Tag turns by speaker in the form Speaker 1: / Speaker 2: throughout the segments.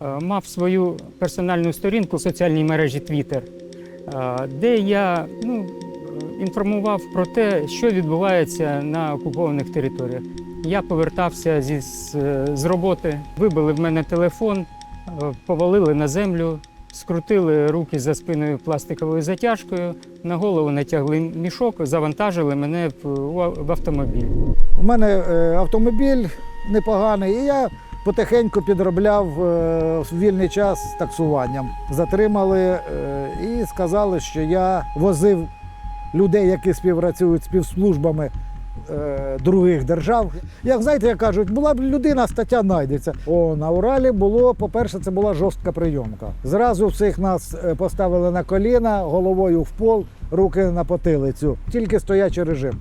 Speaker 1: е, мав свою персональну сторінку в соціальній мережі Twitter, е, де я ну, інформував про те, що відбувається на окупованих територіях. Я повертався зі, з, роботи, вибили в мене телефон, е, повалили на землю, скрутили руки за спиною пластиковою затяжкою, на голову натягли мішок, завантажили мене в, автомобіль.
Speaker 2: У мене автомобіль непоганий, і я потихеньку підробляв е, в вільний час таксуванням. Затримали е, і сказали, що я возив людей, які співпрацюють з співслужбами е, других держав. Як знаєте, як кажуть, була б людина, стаття знайдеться. О, на Уралі було, по-перше, це була жорстка прийомка. Зразу всіх нас поставили на коліна, головою в пол, руки на потилицю. Тільки стоячий режим.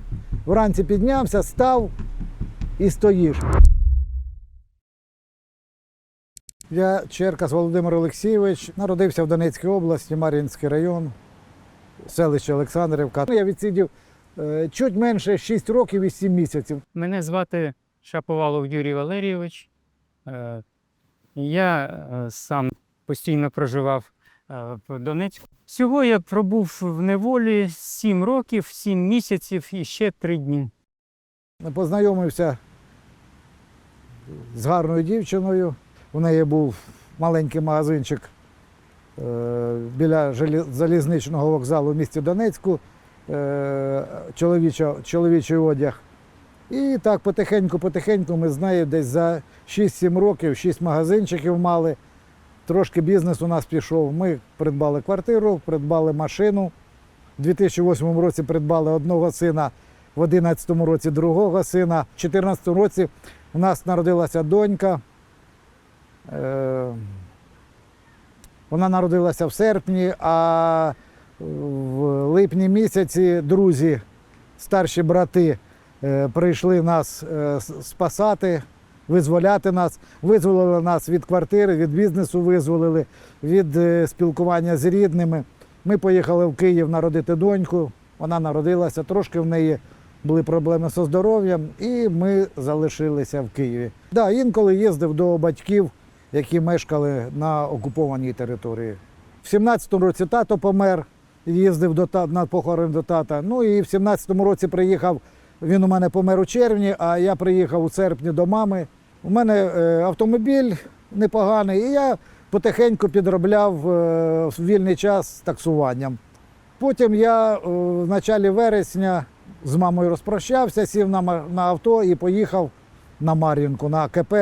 Speaker 2: Вранці піднявся, став і стоїш. Я Черкас Володимир Олексійович, народився в Донецькій області, Мар'їнський район, селище Олександрівка. Я відсидів е, чуть менше 6 років і 7 місяців.
Speaker 1: Мене звати Шаповалов Юрій Валерійович. Е, Я е, сам постійно проживав в Донецьку. Всього я пробув в неволі 7 років, 7 місяців і ще 3 дні.
Speaker 2: Познайомився з гарною дівчиною. У неї був маленький магазинчик е, біля залізничного вокзалу в місті Донецьку, е, чоловічо- чоловічий одяг. І так потихеньку-потихеньку ми з нею десь за 6-7 років, 6 магазинчиків мали. Трошки бізнес у нас пішов. Ми придбали квартиру, придбали машину. У 2008 році придбали одного сина, в 2011 році другого сина. В 2014 році у нас народилася донька. Е, Вона народилася в серпні, а в липні місяці друзі, старші брати, е, прийшли нас е, спасати, визволяти нас, визволили нас від квартири, від бізнесу визволили, від спілкування з рідними. Ми поїхали в Київ народити доньку. Вона народилася, трошки в неї були проблеми зі здоров'ям, і ми залишилися в Києві. Да, інколи їздив до батьків, які мешкали на окупованій території. В 17-му році тато помер, їздив до та- на похорон до тата. Ну і в 17-му році приїхав. Він у мене помер у червні, а я приїхав у серпні до мами. У мене е, автомобіль непоганий, і я потихеньку підробляв е, вільний час з таксуванням. Потім я е, в началі вересня з мамою розпрощався, сів на, на авто і поїхав на Мар'їнку, на КП.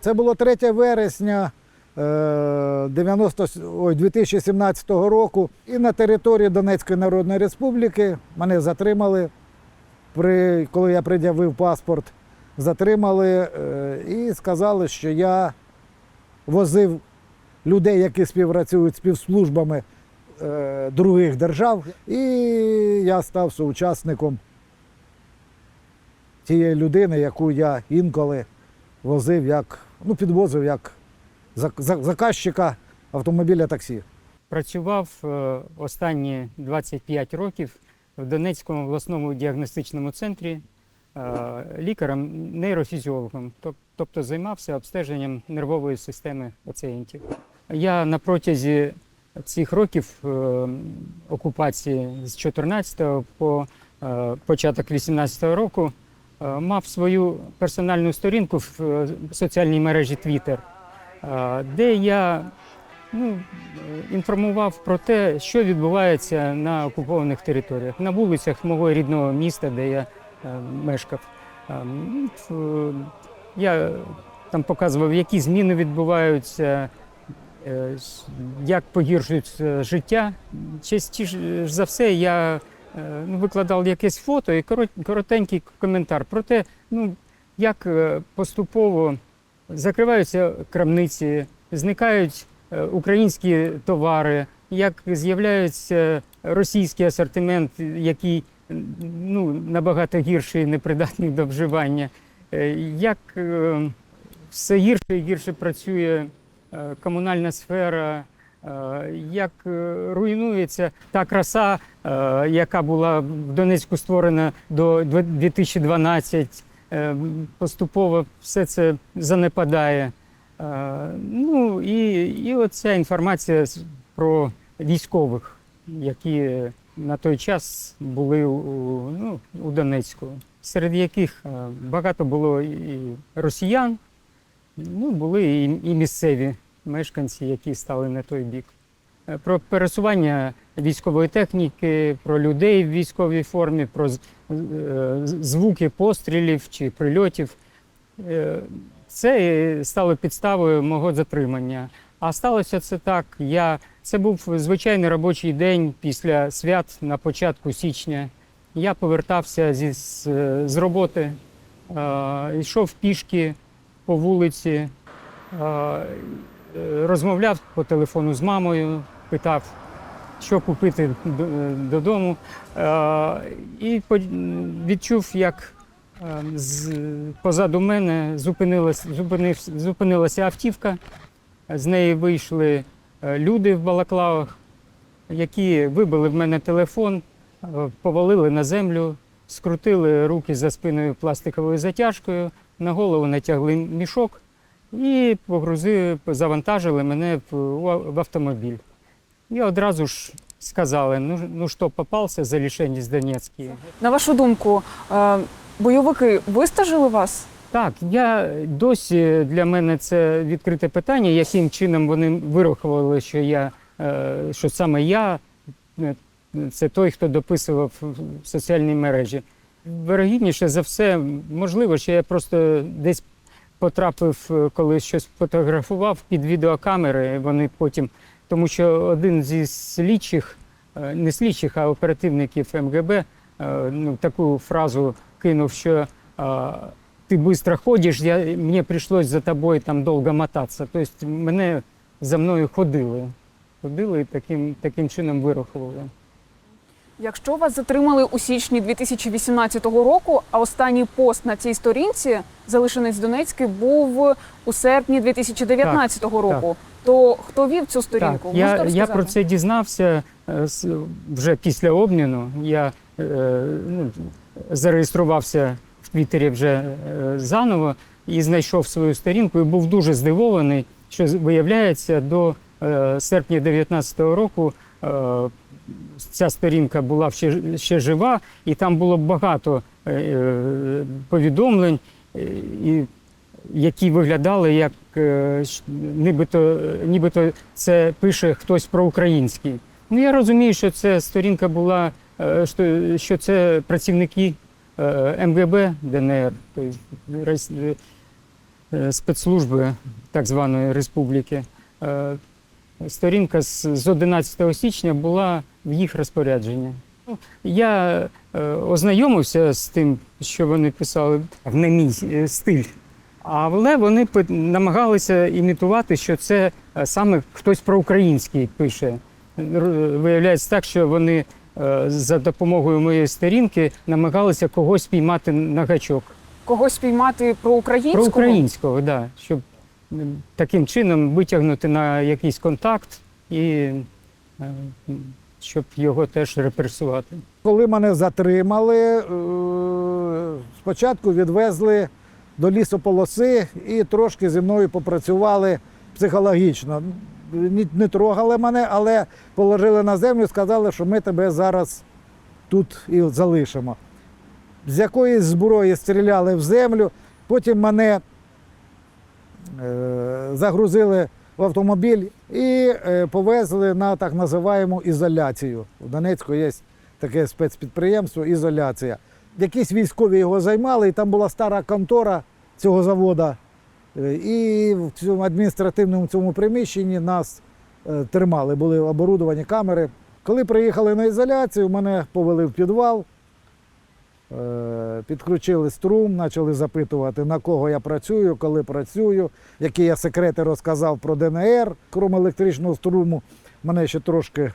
Speaker 2: Це було 3 вересня е, 90, с- ой, 2017 року. І на території Донецької Народної Республіки мене затримали, при, коли я пред'явив паспорт, затримали е, і сказали, що я возив людей, які співпрацюють з співслужбами е, других держав, і я став соучасником тієї людини, яку я інколи возив як, ну, підвозив як заказчика автомобіля таксі.
Speaker 1: Працював е, останні 25 років в Донецькому обласному діагностичному центрі е, лікарем-нейрофізіологом, тобто займався обстеженням нервової системи пацієнтів. Я на протязі цих років е, окупації з 14 по початок 18 року мав свою персональну сторінку в е, соціальній мережі Twitter, е, де я ну, е, інформував про те, що відбувається на окупованих територіях, на вулицях мого рідного міста, де я е, мешкав. Е, Я там показував, які зміни відбуваються, е, як погіршується життя. Частіше за все я е, викладав якесь фото і корот- коротенький коментар про те, ну, як е, поступово закриваються крамниці, зникають е, українські товари, як з'являється російський асортимент, який ну, набагато гірший, непридатний до вживання, Е, як е, все гірше і гірше працює е, комунальна сфера, е, як е, руйнується та краса, е, яка була в Донецьку створена до 2012, е, поступово все це занепадає. Е, Ну і, і оця інформація про військових, які на той час були у, ну, у Донецьку, серед яких е, багато було і росіян, ну, були і, і місцеві мешканці, які стали на той бік. Е, Про пересування військової техніки, про людей в військовій формі, про е, звуки пострілів чи прильотів. Е, Це стало підставою мого затримання. А сталося це так. Я, це був звичайний робочий день після свят на початку січня. Я повертався зі, з, роботи, йшов пішки по вулиці, розмовляв по телефону з мамою, питав, що купити е, додому. Е, І відчув, як е, позаду мене зупинилась, зупинив, зупинилася автівка. З неї вийшли е, люди в балаклавах, які вибили в мене телефон, е, повалили на землю, скрутили руки за спиною пластиковою затяжкою, на голову натягли мішок і погрузили, завантажили мене в, автомобіль. І одразу ж сказали: ну, ну що, попався за лишення Донецький.
Speaker 3: На вашу думку, е, бойовики вистажили вас?
Speaker 1: Так, я досі для мене це відкрите питання, яким чином вони вирахували, що я е, що саме я е, це той, хто дописував в соціальній мережі. Вирогідніше за все, можливо, що я просто десь потрапив, е, коли щось фотографував під відеокамери. Вони потім, тому що один зі слідчих, е, не слідчих, а оперативників МГБ, е, ну, таку фразу кинув, що ти быстро ходиш, я, мені прийшлось за тобою там довго мотатися. Тобто мене за мною ходили. Ходили і таким, таким чином вирахували.
Speaker 3: Якщо вас затримали у січні 2018 року, а останній пост на цій сторінці, залишенець Донецький, був у серпні 2019 року, то хто вів цю сторінку?
Speaker 1: Так, я, я про це дізнався е, вже після обміну. Я е, ну, зареєструвався в Твіттері вже е, заново і знайшов свою сторінку і був дуже здивований, що виявляється, до серпня 2019 року ця сторінка була ще, ще жива, і там було багато е, е, повідомлень, е, і, які виглядали як нібито, нібито це пише хтось про український. Ну я розумію, що це сторінка була, що, це працівники МГБ ДНР, тобто спецслужби так званої республіки. Сторінка з з 11 січня була в їх розпорядженні. Ну, Я е, ознайомився з тим, що вони писали в не мій е, стиль. Але вони намагалися імітувати, що це е, саме хтось про український пише. Виявляється так, що вони за допомогою моєї сторінки намагалися когось піймати на гачок.
Speaker 3: когось спіймати про українського?
Speaker 1: Про українського, да, щоб таким чином витягнути на якийсь контакт і е, щоб його теж репресувати.
Speaker 2: Коли мене затримали, е, спочатку відвезли до лісополоси і трошки зі мною попрацювали психологічно. Не, трогали мене, але положили на землю і сказали, що ми тебе зараз тут і залишимо. З якоїсь зброї стріляли в землю, потім мене загрузили в автомобіль і е, повезли на так називаємо ізоляцію. У Донецьку є таке спецпідприємство ізоляція. Якісь військові його займали, і там була стара контора цього заводу. Е, І в цьому адміністративному цьому приміщенні нас е, тримали, були оборудовані камери. Коли приїхали на ізоляцію, мене повели в підвал, е, підключили струм, почали запитувати, на кого я працюю, коли працюю, які я секрети розказав про ДНР. Крім електричного струму, мене ще трошки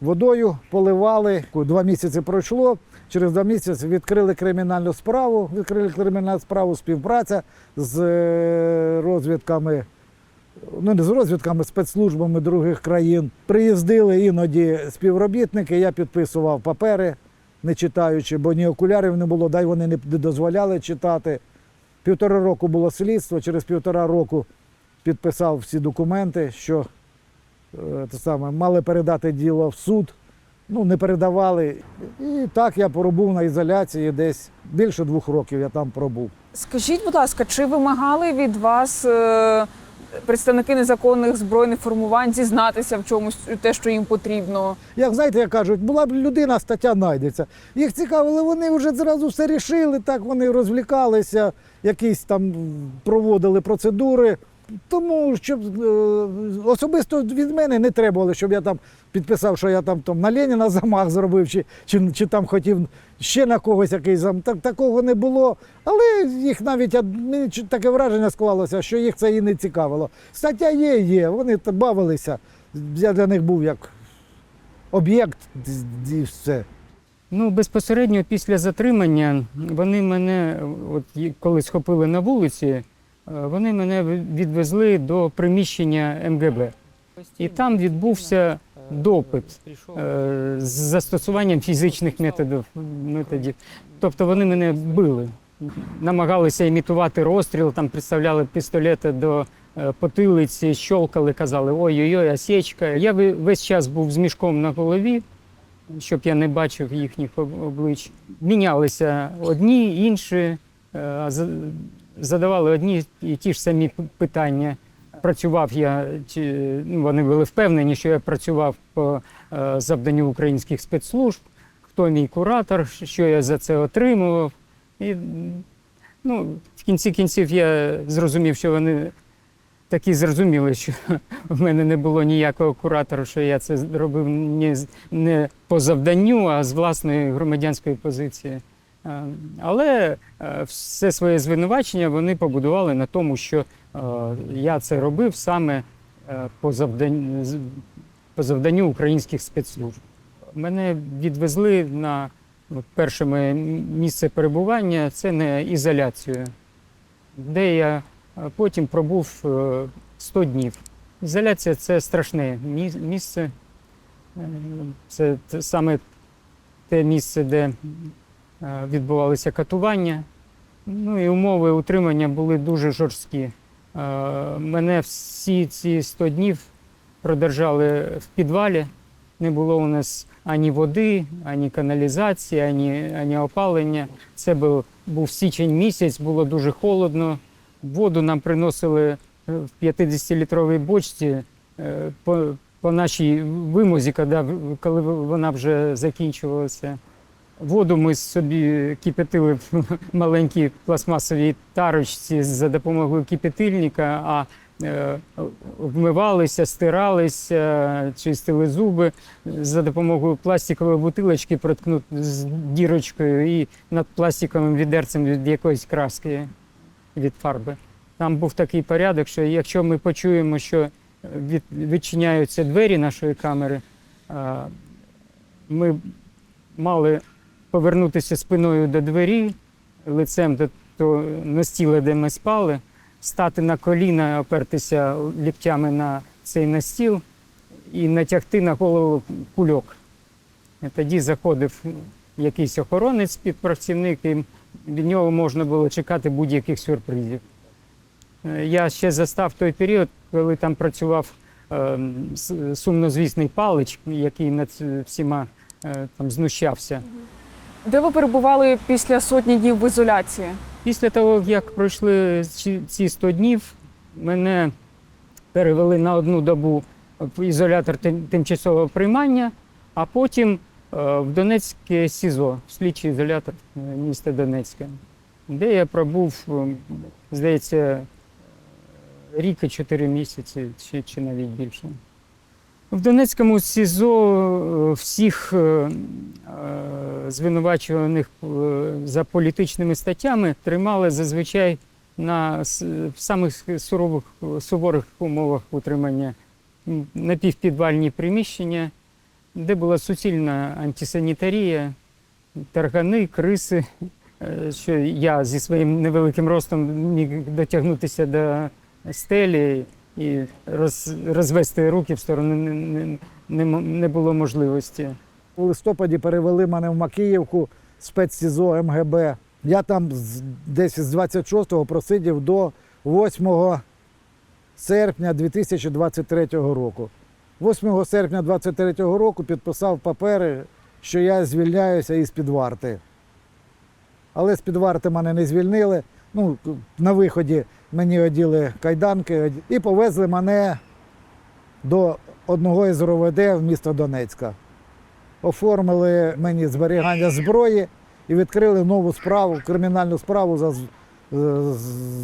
Speaker 2: водою поливали. Два місяці пройшло. Через два місяці відкрили кримінальну справу. Відкрили кримінальну справу співпраця з е, розвідками. Ну, не з розвідками, спецслужбами других країн. Приїздили іноді співробітники, я підписував папери, не читаючи, бо ні окулярів не було, дай вони не дозволяли читати. Півтора року було слідство, через півтора року підписав всі документи, що е, те саме, мали передати діло в суд. Ну, не передавали. І так я пробув на ізоляції десь більше двох років я там пробув.
Speaker 3: Скажіть, будь ласка, чи вимагали від вас е, представники незаконних збройних формувань зізнатися в чомусь те, що їм потрібно?
Speaker 2: Як знаєте, як кажуть, була б людина, стаття знайдеться. Їх цікавили, вони вже зразу все рішили, так вони розвлікалися, якісь там проводили процедури. Тому щоб е, особисто від мене не требували, щоб я там підписав, що я там, там на Леніна замах зробив, чи, чи, чи там хотів ще на когось якийсь зам. Так, такого не було. Але їх навіть мені таке враження склалося, що їх це і не цікавило. Стаття є, є, вони бавилися. Я для них був як об'єкт і все.
Speaker 1: Ну, безпосередньо після затримання вони мене, от коли схопили на вулиці, вони мене відвезли до приміщення МГБ. І там відбувся допит е, з застосуванням фізичних методів. Тобто вони мене били, намагалися імітувати розстріл, там представляли пістолети до е, потилиці, щолкали, казали ой-ой-ой, осечка. Я весь час був з мішком на голові, щоб я не бачив їхніх об- облич. Мінялися одні, інші, е, задавали одні і ті ж самі питання. Працював я, ну, вони були впевнені, що я працював по е, завданню українських спецслужб, хто мій куратор, що я за це отримував. І ну, в кінці кінців я зрозумів, що вони такі зрозуміли, що в мене не було ніякого куратора, що я це робив не по завданню, а з власної громадянської позиції. Е, Але е, все своє звинувачення вони побудували на тому, що е, я це робив саме по завданню, по завданню українських спецслужб. Мене відвезли на перше місце перебування це на ізоляцію, де я потім пробув е, 100 днів. Ізоляція це страшне місце. Це саме те місце, де відбувалися катування. Ну і умови утримання були дуже жорсткі. Е, Мене всі ці 100 днів продержали в підвалі. Не було у нас ані води, ані каналізації, ані, ані опалення. Це був, був січень місяць, було дуже холодно. Воду нам приносили е, в 50-літровій бочці е, по, по нашій вимозі, коли вона вже закінчувалася. Воду ми собі кипятили в маленькій пластмасовій тарочці за допомогою кипятильника, а е, вмивалися, стиралися, чистили зуби за допомогою пластикової бутилочки, проткнути з дірочкою і над пластиковим відерцем від якоїсь краски від фарби. Там був такий порядок, що якщо ми почуємо, що від, відчиняються двері нашої камери, ми мали повернутися спиною до двері, лицем до того настіла, де ми спали, стати на коліна, опертися ліктями на цей настіл і натягти на голову кульок. І тоді заходив якийсь охоронець, співпрацівник, і від нього можна було чекати будь-яких сюрпризів. Я ще застав той період, коли там працював е, сумнозвісний палич, який над всіма е, там знущався.
Speaker 3: Де ви перебували після сотні днів в ізоляції?
Speaker 1: Після того, як пройшли ці- ці 100 днів, мене перевели на одну добу в ізолятор тимчасового приймання, а потім е, в Донецьке СІЗО, слідчий ізолятор е, міста Донецька, де я пробув, е, здається, рік і 4 місяці, чи навіть більше. В Донецькому СІЗО е, всіх е, е, звинувачуваних за політичними статтями тримали зазвичай на самих сурових суворих умовах утримання напівпідвальні приміщення, де була суцільна антисанітарія, таргани, криси. Що я зі своїм невеликим ростом міг дотягнутися до стелі і роз, розвести руки в сторону не, не, не, було можливості.
Speaker 2: У листопаді перевели мене в Макіївку, спецсізо МГБ. Я там десь з 26-го просидів до 8 серпня 2023 року. 8 серпня 2023 року підписав папери, що я звільняюся із під варти. Але з під варти мене не звільнили. Ну, на виході мені оділи кайданки і повезли мене до одного із РОВД в місто Донецька. Оформили мені зберігання зброї і відкрили нову справу, кримінальну справу за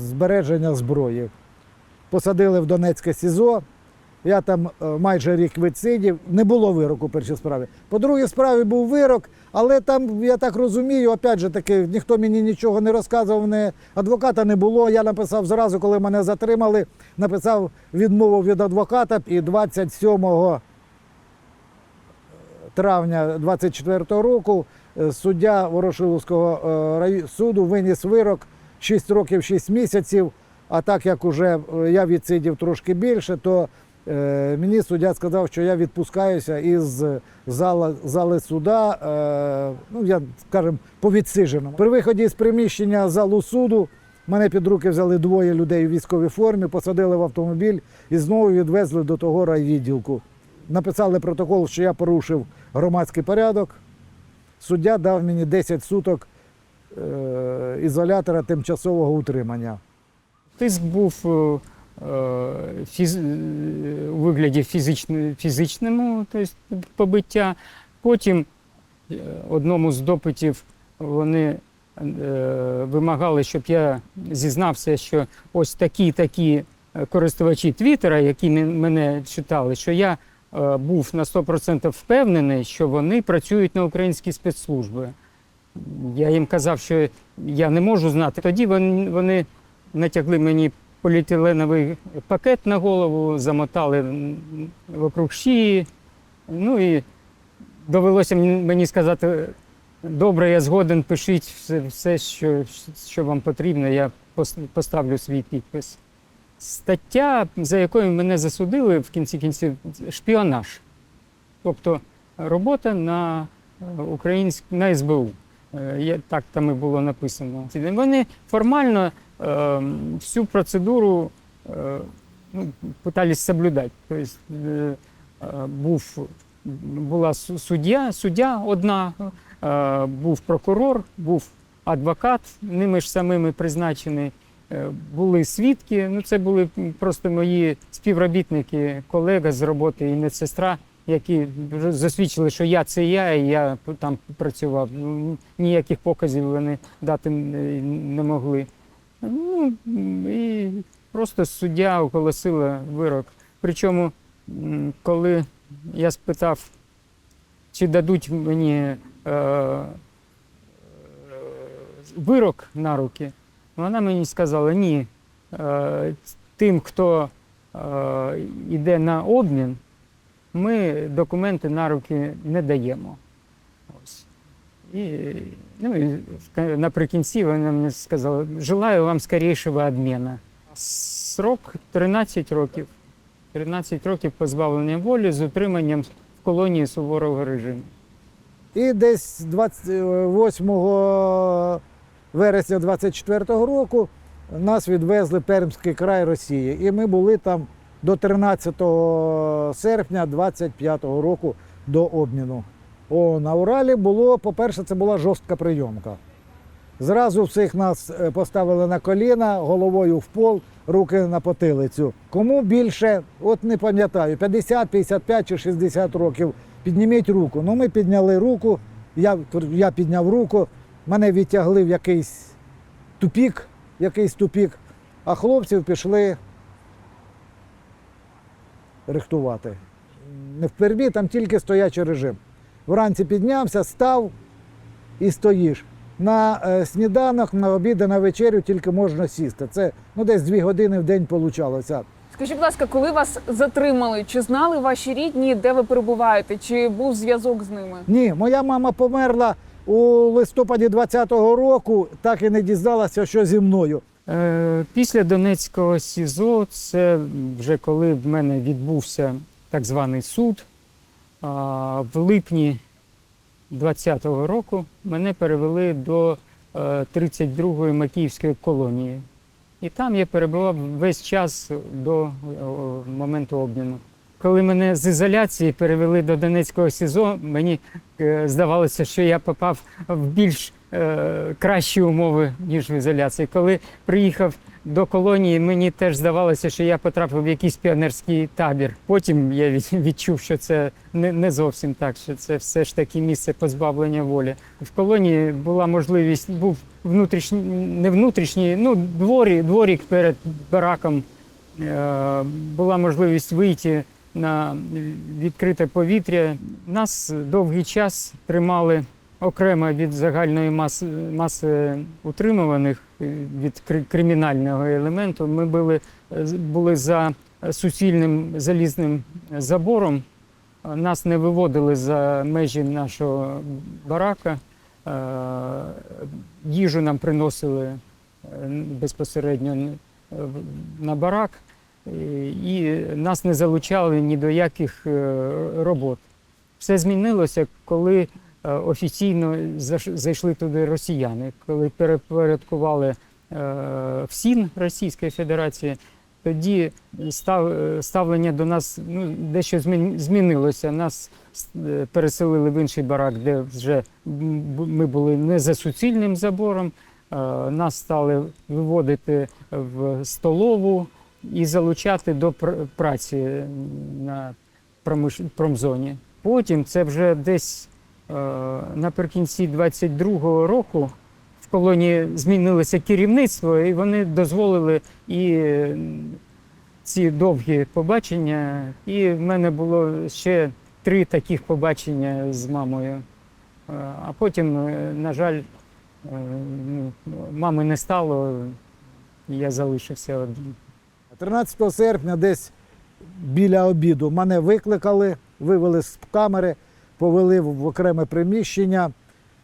Speaker 2: збереження зброї. Посадили в Донецьке СІЗО. Я там е, майже рік відсидів. Не було вироку в першій справі. По другій справі був вирок, але там, я так розумію, опять же таки, ніхто мені нічого не розказував, не, адвоката не було. Я написав зразу, коли мене затримали, написав відмову від адвоката і 27 травня 24 року е, суддя Ворошиловського е, суду виніс вирок 6 років 6 місяців. А так як уже е, я відсидів трошки більше, то е, мені суддя сказав, що я відпускаюся із зала, зали суда, е, ну я скажімо, по відсидженому. При виході з приміщення залу суду мене під руки взяли двоє людей у військовій формі, посадили в автомобіль і знову відвезли до того райвідділку. Написали протокол, що я порушив громадський порядок. Суддя дав мені 10 суток е, ізолятора тимчасового утримання.
Speaker 1: Тиск був е, е, фіз... е, у вигляді фізично... фізичному, тобто побиття. Потім е, одному з допитів вони е, вимагали, щоб я зізнався, що ось такі такі е, користувачі Твіттера, які мене читали, що я е, був на 100% впевнений, що вони працюють на українські спецслужби. Я їм казав, що я не можу знати. Тоді вони натягли мені поліетиленовий пакет на голову, замотали вокруг шиї. Ну і довелося мені сказати, добре, я згоден, пишіть все, все що, що вам потрібно, я поставлю свій підпис. Стаття, за якою мене засудили в кінці кінців, шпіонаж. Тобто робота на українськ... на СБУ. Е, Так там і було написано. Вони формально е, всю процедуру е, ну, пытались соблюдати. Тобто е, е, був, була суддя, суддя одна, е, був прокурор, був адвокат, ними ж самими призначений. Е, Були свідки, ну це були просто мої співробітники, колега з роботи і медсестра, які засвідчили, що я це я, і я там працював. Ну, Ніяких показів вони дати не могли. Ну, і просто суддя оголосила вирок. Причому, коли я спитав, чи дадуть мені е, е, вирок на руки, вона мені сказала, ні. Е, тим, хто е, йде на обмін, ми документи на руки не даємо. І, ну, і наприкінці вона мені сказала, желаю вам скорішого обміну. Срок 13 років. 13 років позбавлення волі з утриманням в колонії суворого режиму.
Speaker 2: І десь 28 вересня 24 року нас відвезли Пермський край Росії. І ми були там до 13 серпня 25 року до обміну. О, на Уралі було, по-перше, це була жорстка прийомка. Зразу всіх нас е, поставили на коліна, головою в пол, руки на потилицю. Кому більше, от не пам'ятаю, 50, 55 чи 60 років, підніміть руку. Ну, ми підняли руку, я, я підняв руку, мене відтягли в якийсь тупік, якийсь тупік, а хлопців пішли рихтувати. Не в Пермі, там тільки стоячий режим. Вранці піднявся, став і стоїш. На е, сніданок, на обід на вечерю тільки можна сісти. Це ну, десь дві години в день получалося.
Speaker 3: Скажіть, будь ласка, коли вас затримали, чи знали ваші рідні, де ви перебуваєте? Чи був зв'язок з ними?
Speaker 2: Ні, моя мама померла у листопаді 20-го року, так і не дізналася, що зі мною.
Speaker 1: Е, Після Донецького СІЗО, це вже коли в мене відбувся так званий суд, в липні 20-го року мене перевели до е, 32-ї Макіївської колонії. І там я перебував весь час до моменту обміну. Коли мене з ізоляції перевели до Донецького СІЗО, мені е, здавалося, що я попав в більш е, кращі умови, ніж в ізоляції. Коли приїхав до колонії, мені теж здавалося, що я потрапив в якийсь піонерський табір. Потім я відчув, що це не, зовсім так, що це все ж таки місце позбавлення волі. В колонії була можливість, був внутрішній, не внутрішній, ну дворі, дворік перед бараком. Е, була можливість вийти на відкрите повітря. Нас довгий час тримали окремо від загальної маси, маси утримуваних від кримінального елементу. Ми були, були за суцільним залізним забором. Нас не виводили за межі нашого барака. Е, Їжу нам приносили е, безпосередньо е, на барак, і нас не залучали ні до яких робот. Все змінилося, коли офіційно заш- зайшли туди росіяни, коли перепорядкували е, в Російської Федерації. Тоді став, е, ставлення до нас ну, дещо змінилося. Нас е, переселили в інший барак, де вже ми були не за суцільним забором. Е, Нас стали виводити в столову і залучати до пр- праці на промзоні. Потім це вже десь е, наприкінці 22-го року в колонії змінилося керівництво, і вони дозволили і е, ці довгі побачення. І в мене було ще три таких побачення з мамою. Е, А потім, е, на жаль, е, ну, мами не стало, і я залишився один.
Speaker 2: 13 серпня, десь біля обіду, мене викликали, вивели з камери, повели в окреме приміщення.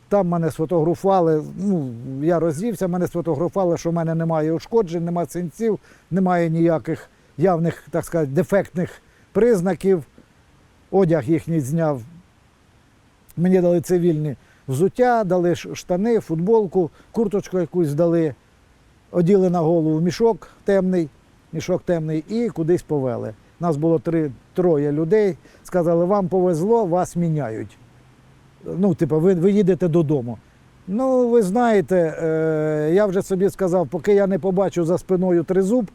Speaker 2: Там мене сфотографували. Ну, я розвівся, мене сфотографували, що в мене немає ушкоджень, немає синців, немає ніяких явних, так сказати, дефектних признаків. Одяг їхній зняв. Мені дали цивільні взуття, дали штани, футболку, курточку якусь дали, оділи на голову мішок темний мішок темний і кудись повели. Нас було три, троє людей. Сказали, вам повезло, вас міняють. Ну, типу, ви, ви їдете додому. Ну, ви знаєте, е, я вже собі сказав, поки я не побачу за спиною тризуб,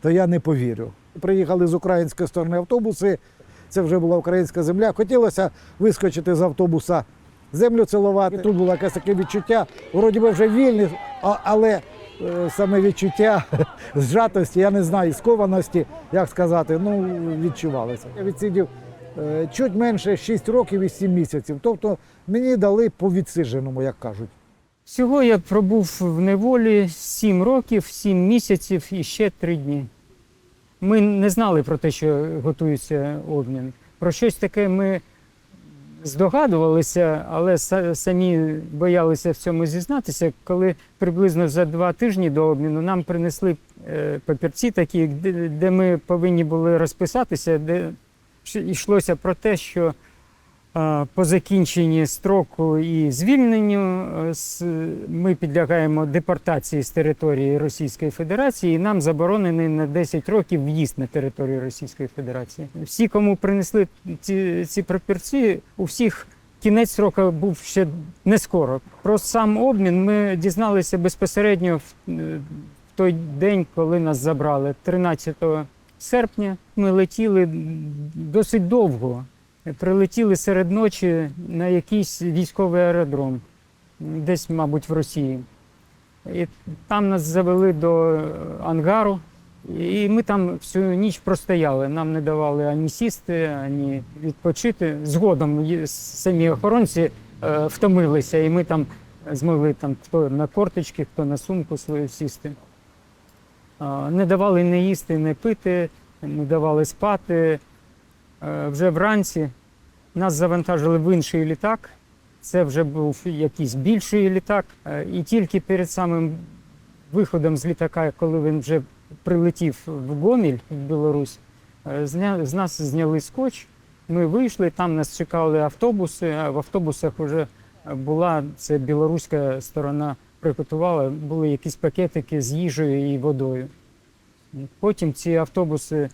Speaker 2: то я не повірю. Приїхали з української сторони автобуси, це вже була українська земля. Хотілося вискочити з автобуса, землю цілувати. Тут було якесь таке відчуття, вроді би вже вільний, але саме відчуття зжатості, я не знаю, скованості, як сказати, ну відчувалося. Я відсидів е, чуть менше 6 років і 7 місяців. Тобто мені дали по відсидженому, як кажуть.
Speaker 1: Всього я пробув в неволі 7 років, 7 місяців і ще 3 дні. Ми не знали про те, що готується обмін. Про щось таке ми здогадувалися, але самі боялися в цьому зізнатися. Коли приблизно за два тижні до обміну нам принесли е, папірці такі, де, ми повинні були розписатися, де йшлося про те, що по закінченні строку і звільненню е, ми підлягаємо депортації з території Російської Федерації, і нам заборонений на 10 років в'їзд на територію Російської Федерації. Всі, кому принесли ці, ці папірці, у всіх кінець сроку був ще не скоро. Про сам обмін ми дізналися безпосередньо в, е, той день, коли нас забрали, 13 серпня. Ми летіли досить довго. Прилетіли серед ночі на якийсь військовий аеродром, десь, мабуть, в Росії. І там нас завели до ангару, і ми там всю ніч простояли. Нам не давали ані сісти, ані відпочити. Згодом самі охоронці е, втомилися, і ми там змогли там хто на корточки, хто на сумку свою сісти. А, Не давали не їсти, не пити, не давали спати. Е, Вже вранці нас завантажили в інший літак. Це вже був якийсь більший літак. Е, І тільки перед самим виходом з літака, коли він вже прилетів в Гоміль, в Білорусь, е, з нас зняли скотч. Ми вийшли, там нас чекали автобуси, а в автобусах вже була це білоруська сторона приготували, були якісь пакетики з їжею і водою. Потім ці автобуси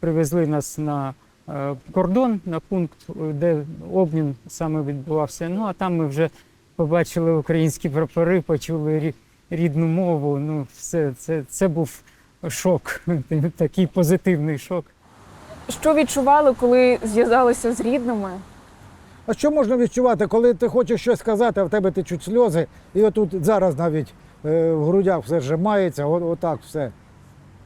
Speaker 1: привезли нас на кордон, на пункт, е, де обмін саме відбувався. Ну а там ми вже побачили українські прапори, почули рідну мову. Ну, все, це, це був шок, такий позитивний шок.
Speaker 3: Що відчували, коли зв'язалися з рідними?
Speaker 2: А що можна відчувати, коли ти хочеш щось сказати, а в тебе течуть сльози, і отут зараз навіть е, в грудях все зжимається, отак все.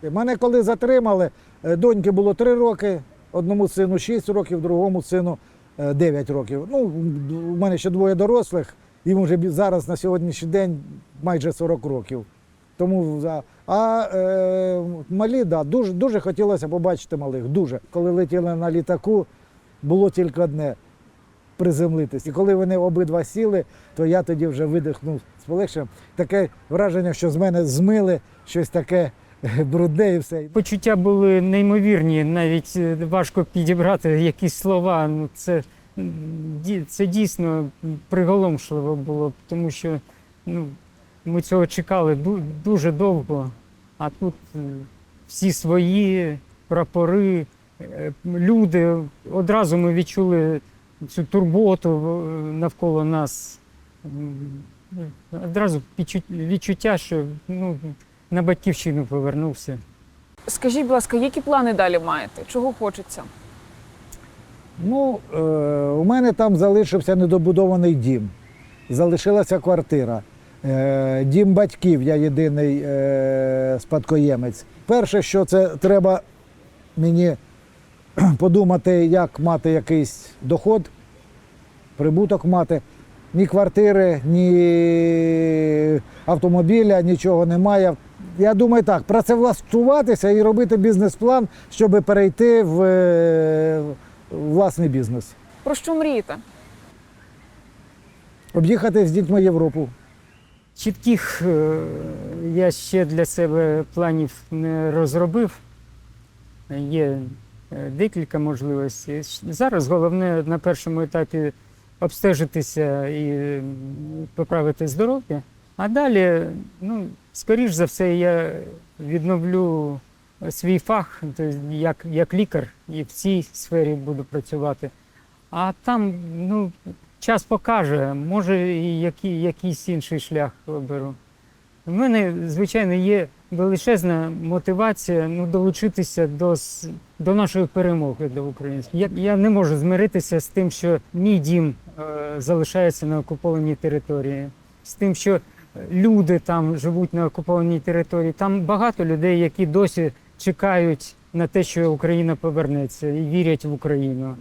Speaker 2: І Мене коли затримали, е, доньки було 3 роки, одному сину 6 років, другому сину е, 9 років. Ну, у мене ще двоє дорослих, їм вже зараз на сьогоднішній день майже 40 років. Тому а е, малі, да, дуже, дуже хотілося побачити малих. Дуже. Коли летіли на літаку, було тільки одне приземлитись. І коли вони обидва сіли, то я тоді вже видихнув з полегшенням. Таке враження, що з мене змили щось таке е, брудне і все.
Speaker 1: Почуття були неймовірні, навіть е, важко підібрати якісь слова. Ну, це, це дійсно приголомшливо було, тому що ну, ми цього чекали дуже довго, а тут е, всі свої прапори, е, люди. Одразу ми відчули цю турботу навколо нас. Одразу відчуття, що ну, на батьківщину повернувся.
Speaker 3: Скажіть, будь ласка, які плани далі маєте? Чого хочеться?
Speaker 2: Ну, е, у мене там залишився недобудований дім, залишилася квартира. Е, дім батьків, я єдиний е, спадкоємець. Перше, що це треба мені подумати, як мати якийсь доход, прибуток мати. Ні квартири, ні автомобіля, нічого немає. Я думаю так, працевлаштуватися і робити бізнес-план, щоб перейти в е, власний бізнес.
Speaker 3: Про що мрієте?
Speaker 2: Об'їхати з дітьми Європу.
Speaker 1: Чітких е, я ще для себе планів не розробив. Є е, декілька можливостей. Зараз головне на першому етапі обстежитися і поправити здоров'я. А далі, ну, скоріш за все, я відновлю свій фах, тобто як, як лікар, і в цій сфері буду працювати. А там, ну, час покаже, може, і які, якийсь інший шлях оберу. У мене, звичайно, є величезна мотивація ну, долучитися до, до нашої перемоги до української. Я, я не можу змиритися з тим, що мій дім е, залишається на окупованій території, з тим, що люди там живуть на окупованій території. Там багато людей, які досі чекають на те, що Україна повернеться і вірять в Україну.